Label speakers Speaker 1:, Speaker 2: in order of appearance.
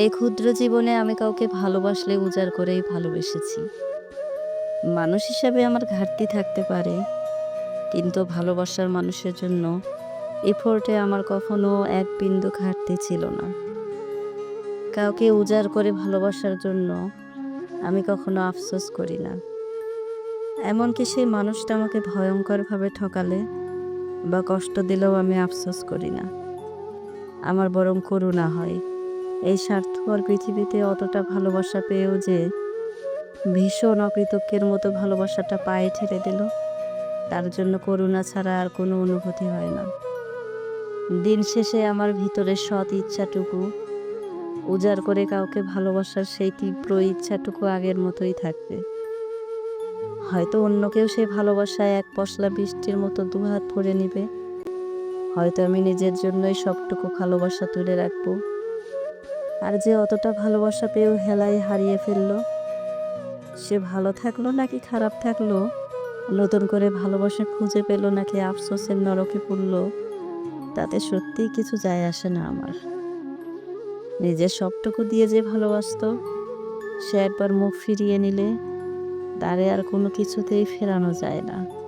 Speaker 1: এই ক্ষুদ্র জীবনে আমি কাউকে ভালোবাসলে উজাড় করেই ভালোবেসেছি। মানুষ হিসাবে আমার ঘাটতি থাকতে পারে, কিন্তু ভালোবাসার মানুষের জন্য এফোর্টে আমার কখনো এক বিন্দু ঘাটতি ছিল না। কাউকে উজাড় করে ভালোবাসার জন্য আমি কখনো আফসোস করি না। এমনকি সেই মানুষটা আমাকে ভয়ঙ্করভাবে ঠকালে বা কষ্ট দিলেও আমি আফসোস করি না। আমার বরং করুণা হয়। এই স্বার্থপর পৃথিবীতে অতটা ভালোবাসা পেয়েও যে ভীষণ অকৃতজ্ঞের মতো ভালোবাসাটা পায়ে ঠেলে দিল, তার জন্য করুণা ছাড়া আর কোনো অনুভূতি হয় না। দিন শেষে আমার ভিতরের সৎ ইচ্ছাটুকু, উজাড় করে কাউকে ভালোবাসার সেই তীব্র ইচ্ছাটুকু আগের মতোই থাকবে। হয়তো অন্য কেউ সেই ভালোবাসায় এক পশলা বৃষ্টির মতো দুহাত ভরে নিবে। হয়তো আমি নিজের জন্যই সবটুকু ভালোবাসা তুলে রাখব। আর যে অতটা ভালোবাসা পেয়েও হেলায় হারিয়ে ফেলল? সে ভালো থাকল নাকি খারাপ থাকল? নতুন করে ভালোবাসা খুঁজে পেল নাকি আফসোসের নরকে পড়ল? তাতে সত্যিই কিছু যায় আসে না আমার। নিজের সবটুকু দিয়ে যে ভালোবাসতো, সে একবার মুখ ফিরিয়ে নিলে, তারে আর কোনো কিছুতেই ফেরানো যায় না।